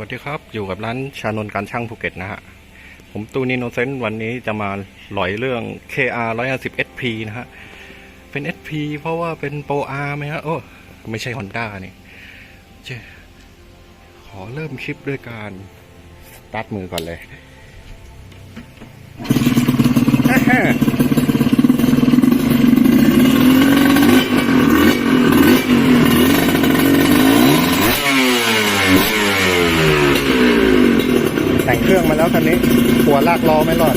วัสดีครับ อยู่กับร้านชานนการช่างภูเก็ตนะฮะ ผมตูนิโนเซนต์วันนี้จะมาหลอยเรื่อง KR 150 SP นะฮะ เป็น SP เพราะว่าเป็นโปร R ไหมฮะ โอ้ ไม่ใช่ Honda นี่เจขอเริ่มคลิปด้วยการสตาร์ทมือก่อนเลย แต่งเครื่องมา แล้วคันนี้ หัวลากล้อไม่รอด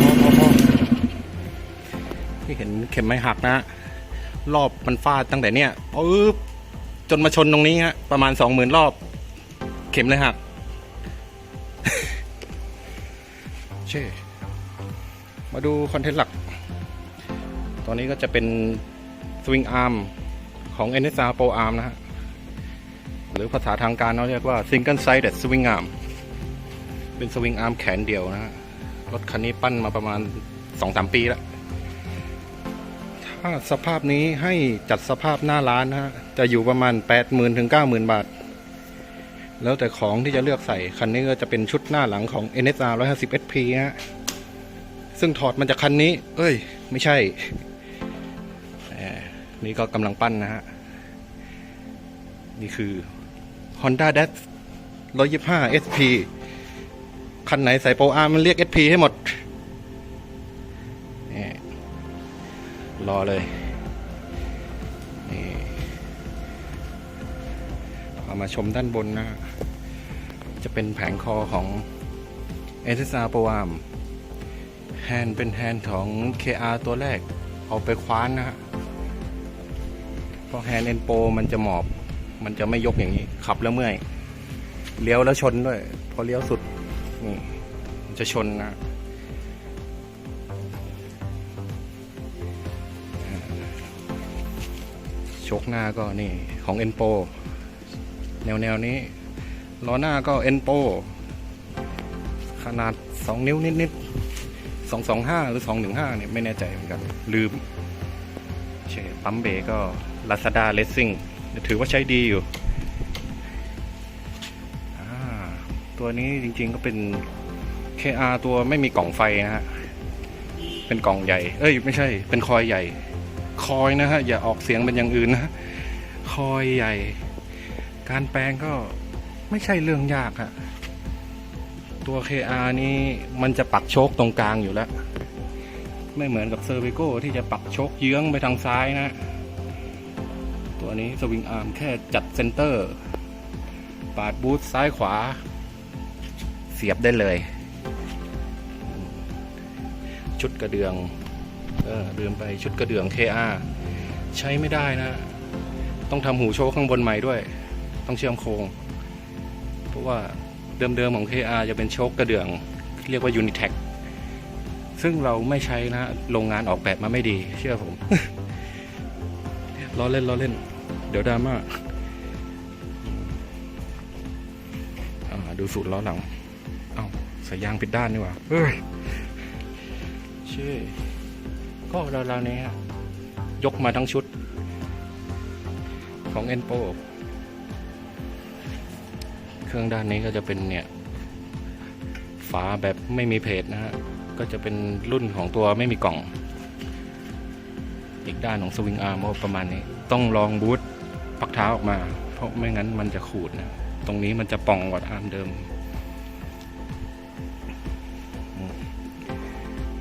พอพอพอที่เห็นเข็มไม่หักนะ รอบมันฟาดตั้งแต่เนี้ยปึ๊บจนมาชนตรงนี้ฮะประมาณสองหมื่นรอบ เข็มเลยหัก เช่ มาดูคอนเทนต์หลัก ตอนนี้ก็จะเป็น สวิงอาร์มของ NSR Pro Arm นะฮะ หรือภาษาทางการเขาเรียกว่า Single Sided Swing Arm เป็นสวิงอาร์มแขนเดียวนะฮะ รถคันนี้ปั้นมาประมาณ 2-3 ปีแล้ว ถ้าสภาพนี้ให้จัดสภาพหน้าร้านนะฮะ จะอยู่ประมาณ 80,000ถึง90,000 บาท แล้วแต่ของที่จะเลือกใส่ คันนี้ก็จะเป็นชุดหน้าหลังของ NSR 150 SP ฮะซึ่งถอดมาจากคันนี้ เอ้ย ไม่ใช่ นี่ก็กำลังปั้นนะฮะ นี่คือ Honda d a s 125 SP คันไหนใส่โปรอาร์มันเรียก SP ให้หมดนี่รอเลยนี่เอามาชมด้านบนนะฮะจะเป็นแผงคอของ SSR Pro Arm แฮนด์เป็นแฮนด์ของ KR ตัวแรก เอาไปคว้านนะฮะ ราะแฮนด์เอ็นโปมันจะหมอบ มันจะไม่ยกอย่างนี้ ขับแล้วเมื่อย เลี้ยวแล้วชนด้วย พอเลี้ยวสุด นี่มันจะชนนะชคหน้าก็นี่ของเอ็นโปแนวแนวๆนี้ล้อหน้าก็เอ็นโปขนาด 2 นิ้วนิดๆ225 หรือ 215เนี่ยไม่แน่ใจเหมือนกัน ลืมเชปั๊มเบรกก็ Lazada Racing ถือว่าใช้ดีอยู่ ตัวนี้จริงๆก็เป็น KR ตัวไม่มีกล่องไฟนะฮะ เป็นกล่องใหญ่ เอ้ย ไม่ใช่ เป็นคอยใหญ่ คอยนะฮะ อย่าออกเสียงเป็นอย่างอื่นนะ คอยใหญ่ การแปลงก็ไม่ใช่เรื่องยากอะตัว KR นี้มันจะปักโชคตรงกลางอยู่แล้ว ไม่เหมือนกับเซอร์ i โกที่จะปักโชคเยื้องไปทางซ้ายนะ ตัวนี้สวิงอาร์มแค่จัดเซนเตอร์ ปาดบูทซ้ายขวา เสียบได้เลย ชุดกระเดืองเออลืมไปชุดกระเดือง KR ใช้ไม่ได้นะ ต้องทำหูโชว์ข้างบนใหม่ด้วย ต้องเชื่อมโครง เพราะว่าเดิมๆของ KR จะเป็นโชคกระเดื่อง เรียกว่า Unitech ซึ่งเราไม่ใช้นะ โรงงานออกแบบมาไม่ดี เชื่อผม ล้อเล่นล้อเล่นเดี๋ยวดราม่าดูสูตรล้อหลัง เอ้าส่ยยางผิดด้านนี่หว่าเฮ้ยชื่อก็ราวๆนี้อะยกมาทั้งชุด ของ e n p o เครื่องด้านนี้ก็จะเป็นเนี่ย ฝาแบบไม่มีเพจนะฮะ ก็จะเป็นรุ่นของตัวไม่มีกล่อง อีกด้านของสวิงอาร์มประมาณนี้ ต้องลองบูท ปักเท้าออกมา เพราะไม่งั้นมันจะขูดนะตรงนี้มันจะป่องกว่าอาร์มเดิม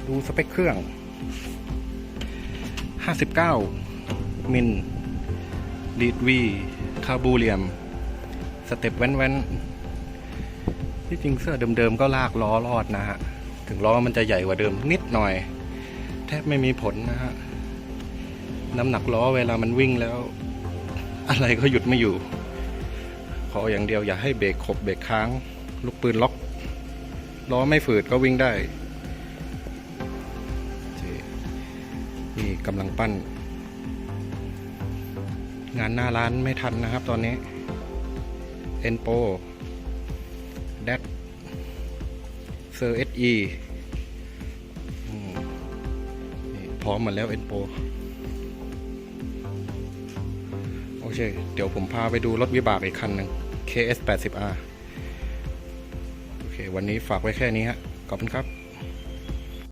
ดูสเปคเครื่อง 59 มิลลีดวีคาบูเลียม สเต็ปแว้นๆ ที่จริงเสื้อเดิมๆ ก็ลากล้อรอดนะฮะ ถึงล้อมันจะใหญ่กว่าเดิมนิดหน่อย แทบไม่มีผลนะฮะ น้ำหนักล้อเวลามันวิ่งแล้ว อะไรก็หยุดไม่อยู่ ขออย่างเดียวอย่าให้เบรกขบเบรกค้าง ลูกปืนล็อกล้อไม่ฝืดก็วิ่งได้นี่กำลังปั้น งานหน้าร้านไม่ทันนะครับตอนนี้เอ็นโปแดดเซอร์เอสอีพร้อมหมดแล้วเอ็นโป เคเดี๋ยวผมพาไปดูรถวิบากอีกคันหนึ่ง KS 80R โอเค วันนี้ฝากไว้แค่นี้ฮะ ขอบคุณครับ